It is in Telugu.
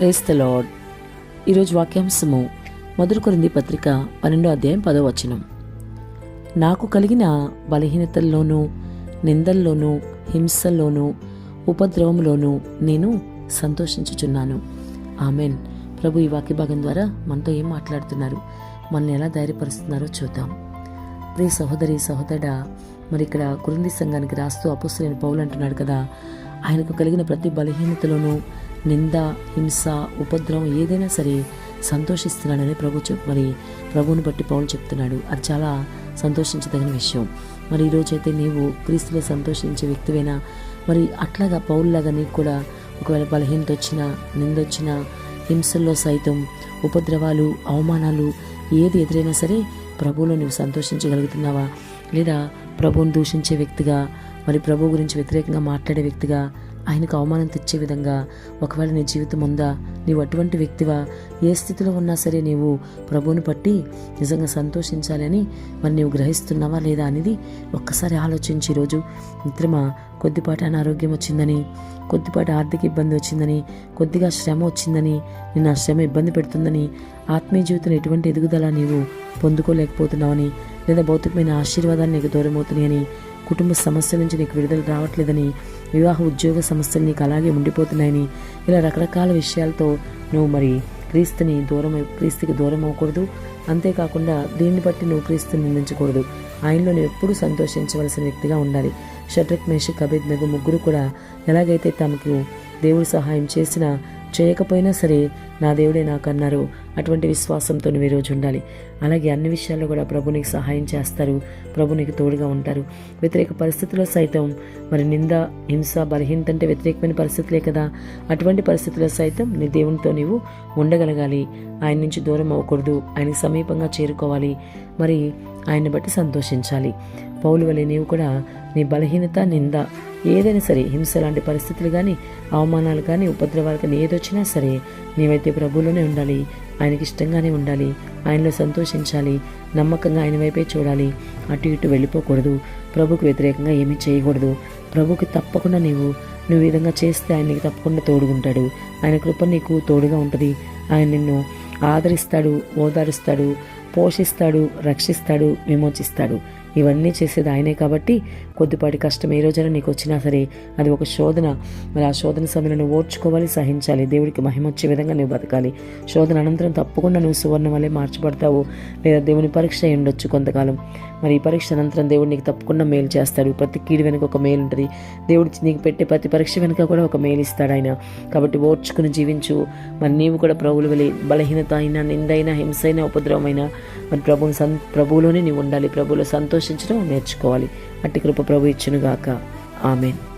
రేస్ ద లార్డ్ ఈరోజు వాక్యాంశము మొదటి కొరింది పత్రిక పన్నెండో అధ్యాయం పదో వచనం. నాకు కలిగిన బలహీనతల్లోనూ నిందల్లోనూ హింసల్లోనూ ఉపద్రవంలోనూ నేను సంతోషించుచున్నాను. ఆమెన్. ప్రభు ఈ వాక్య భాగం ద్వారా మనతో ఏం మాట్లాడుతున్నారు? మనల్ని ఎలా ధైర్యపరుస్తున్నారో చూద్దాం. ప్రియ సహోదరి సహోదరుడా మరి ఇక్కడ కురింది సంఘానికి రాస్తూ అపుస్తులైన పౌలు అంటున్నాడు కదా ఆయనకు కలిగిన ప్రతి బలహీనతలోనూ నింద హింస ఉపద్రవం ఏదైనా సరే సంతోషిస్తున్నాడని ప్రభు చెప్ మరి ప్రభువుని బట్టి పౌలు చెప్తున్నాడు. అది చాలా సంతోషించదగిన విషయం. మరి ఈరోజైతే నీవు క్రీస్తులో సంతోషించే వ్యక్తివైనా మరి అట్లాగా పౌరులాగా నీకు కూడా ఒకవేళ బలహీనత వచ్చినా నిందొచ్చినా హింసల్లో సైతం ఉపద్రవాలు అవమానాలు ఏది ఎదురైనా సరే ప్రభువులో నువ్వు సంతోషించగలుగుతున్నావా? లేదా ప్రభువును దూషించే వ్యక్తిగా మరి ప్రభు గురించి వ్యతిరేకంగా మాట్లాడే వ్యక్తిగా ఆయనకు అవమానం తెచ్చే విధంగా ఒకవేళ నీ జీవితం ఉందా నీవు అటువంటి వ్యక్తివా ఏ స్థితిలో ఉన్నా సరే నీవు ప్రభువుని పట్టి నిజంగా సంతోషించాలని మరి నీవు గ్రహిస్తున్నావా లేదా అనేది ఒక్కసారి ఆలోచించి ఈరోజు మిత్రమా కొద్దిపాటి అనారోగ్యం వచ్చిందని కొద్దిపాటి ఆర్థిక ఇబ్బంది వచ్చిందని కొద్దిగా శ్రమ వచ్చిందని నేను ఆ శ్రమ ఇబ్బంది పెడుతుందని ఆత్మీయ జీవితంలో ఎటువంటి ఎదుగుదల నీవు పొందుకోలేకపోతున్నావని లేదా భౌతికమైన ఆశీర్వాదాన్ని నీకు దూరమవుతున్నాయని కుటుంబ సమస్య నుంచి నీకు విడుదల రావట్లేదని వివాహ ఉద్యోగ సమస్యలు నీకు అలాగే ఉండిపోతున్నాయని ఇలా రకరకాల విషయాలతో నువ్వు మరి క్రీస్తుని దూరం క్రీస్తుకి దూరం అవ్వకూడదు అంతేకాకుండా దీన్ని బట్టి నువ్వు క్రీస్తుని నిందించకూడదు. ఆయనలో నువ్వు ఎప్పుడూ సంతోషించవలసిన వ్యక్తిగా ఉండాలి. షట్రక్ మేషక్ అబేద్ ముగ్గురు కూడా ఎలాగైతే తమకు దేవుడు సహాయం చేసినా చేయకపోయినా సరే నా దేవుడే నాకు అన్నారు అటువంటి విశ్వాసంతో నువ్వు ఈరోజు ఉండాలి. అలాగే అన్ని విషయాల్లో కూడా ప్రభు నీకు సహాయం చేస్తారు. ప్రభు నీకు తోడుగా ఉంటారు. వ్యతిరేక పరిస్థితుల్లో సైతం మరి నింద హింస బలహీనత అంటే వ్యతిరేకమైన పరిస్థితులే కదా. అటువంటి పరిస్థితుల్లో సైతం నీ దేవునితో నీవు ఉండగలగాలి. ఆయన నుంచి దూరం అవ్వకూడదు. ఆయన సమీపంగా చేరుకోవాలి. మరి ఆయన్ని బట్టి సంతోషించాలి. పౌలు వలె నీవు కూడా నీ బలహీనత నింద ఏదైనా సరే హింస లాంటి పరిస్థితులు కానీ అవమానాలు కానీ ఉపద్రవాలు కానీ ఏదొచ్చినా సరే నీవైతే ప్రభువులోనే ఉండాలి ఆయనకి ఇష్టంగానే ఉండాలి ఆయనలో సంతోషించాలి నమ్మకంగా ఆయన వైపే చూడాలి అటు ఇటు వెళ్ళిపోకూడదు ప్రభుకు వ్యతిరేకంగా ఏమీ చేయకూడదు. ప్రభుకి తప్పకుండా నీవు నువ్వు విధంగా చేస్తే ఆయన నీకు తప్పకుండా తోడుగుంటాడు ఆయన కృప నీకు తోడుగా ఉంటుంది. ఆయన నిన్ను ఆదరిస్తాడు ఓదారుస్తాడు పోషిస్తాడు రక్షిస్తాడు విమోచిస్తాడు. ఇవన్నీ చేసేది ఆయనే కాబట్టి కొద్దిపాటి కష్టం ఏ రోజైనా నీకు వచ్చినా సరే అది ఒక శోధన. మరి ఆ శోధన సమయంలో నువ్వు ఓర్చుకోవాలి సహించాలి. దేవుడికి మహిమ వచ్చే విధంగా నువ్వు బతకాలి. శోధన అనంతరం తప్పకుండా నువ్వు సువర్ణ వల్లే మార్చబడతావు లేదా దేవుని పరీక్ష అయి ఉండొచ్చు కొంతకాలం. మరి ఈ పరీక్ష అనంతరం దేవుడు నీకు తప్పకుండా మేలు చేస్తాడు. ప్రతి కీడు వెనుక ఒక మేలు ఉంటుంది. దేవుడు నీకు పెట్టే ప్రతి పరీక్ష వెనుక కూడా ఒక మేలు ఇస్తాడు ఆయన. కాబట్టి ఓర్చుకుని జీవించు. మరి నీవు కూడా ప్రభువులు వెళ్ళి బలహీనత అయినా నిందైనా హింసైనా ఉపద్రవమైనా మరి ప్రభువుని సం ప్రభువులోనే నీవు ఉండాలి. ప్రభువులో సంతోషించడం నేర్చుకోవాలి. అట్టి కృప ప్రభు ఇచ్చునుగాక. ఆమెన్.